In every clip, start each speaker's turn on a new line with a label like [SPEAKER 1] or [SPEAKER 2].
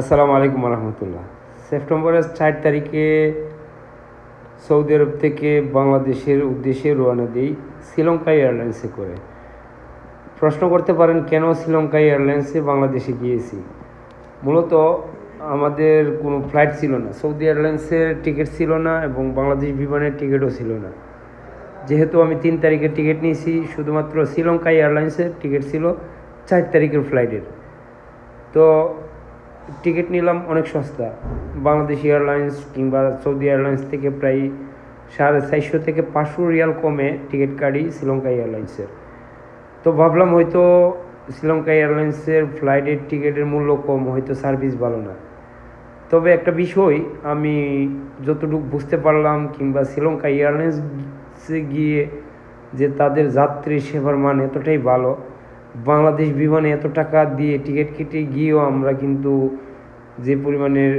[SPEAKER 1] আসসালামু আলাইকুম রহমতুল্লাহ সেপ্টেম্বরের চার তারিখে সৌদি আরব থেকে বাংলাদেশের উদ্দেশ্যে রওনা দিই শ্রীলঙ্কা এয়ারলাইন্সে করে। প্রশ্ন করতে পারেন, কেন শ্রীলঙ্কা এয়ারলাইন্সে বাংলাদেশে গিয়েছি? মূলত আমাদের কোনো ফ্লাইট ছিল না, সৌদি এয়ারলাইন্সের টিকিট ছিল না এবং বাংলাদেশ বিমানের টিকিটও ছিল না। যেহেতু আমি তিন তারিখের টিকিট নিয়েছি, শুধুমাত্র শ্রীলঙ্কা এয়ারলাইন্সের টিকিট ছিল চার তারিখের ফ্লাইটের। তো টিকিট নিলাম, অনেক সস্তা। বাংলাদেশ এয়ারলাইন্স কিংবা সৌদি এয়ারলাইন্স থেকে প্রায় সাড়ে চারশো থেকে পাঁচশো রিয়াল কমে টিকিট কাটি শ্রীলঙ্কা এয়ারলাইন্সের। তো ভাবলাম হয়তো শ্রীলঙ্কা এয়ারলাইন্সের ফ্লাইটের টিকিটের মূল্য কম, হয়তো সার্ভিস ভালো না। তবে একটা বিষয়, আমি যতটুকু বুঝতে পারলাম কিংবা শ্রীলঙ্কা এয়ারলাইন্সে গিয়ে যে তাদের যাত্রী সেবার মান এতটাই ভালো বাংলাদেশ বিমানে এত টাকা দিয়ে টিকিট কেটে গিয়েও আমরা কিন্তু যে পরিমাণের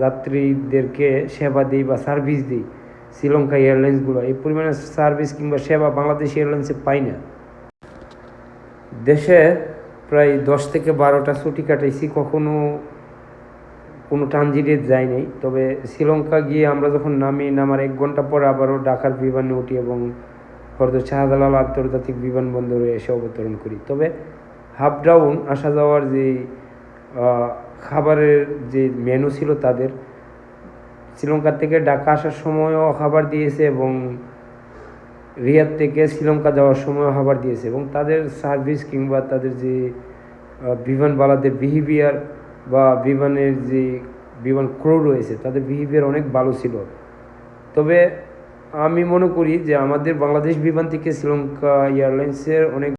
[SPEAKER 1] যাত্রীদেরকে সেবা দিই বা সার্ভিস দিই, শ্রীলঙ্কা এয়ারলাইন্সগুলো, এই পরিমাণে সার্ভিস কিংবা সেবা বাংলাদেশ এয়ারলাইন্সে পাই না। দেশে প্রায় দশ থেকে বারোটা ছুটি কাটাইছি, কখনো কোনো ট্রানজিটে যাই নাই। তবে শ্রীলঙ্কা গিয়ে আমরা যখন নামি, নামার এক ঘণ্টা পর আবারও ঢাকার বিমানে উঠি এবং হরদর শাহজালাল আন্তর্জাতিক বিমানবন্দরে এসে অবতরণ করি। তবে হাফ ডাউন আসা যাওয়ার যে খাবারের যে মেনু ছিল তাদের, শ্রীলঙ্কা থেকে ঢাকা আসার সময়ও খাবার দিয়েছে এবং রিয়াদ থেকে শ্রীলঙ্কা যাওয়ার সময়ও খাবার দিয়েছে এবং তাদের সার্ভিস কিংবা তাদের যে বিমানবালাদের বিহেভিয়ার বা বিমানের যে, বিমান ক্রু রয়েছে, তাদের বিহেভিয়ার অনেক ভালো ছিল। তবে আমি মনে করি যে আমাদের বাংলাদেশ বিমান থেকে শ্রীলঙ্কা এয়ারলাইন্সের অনেক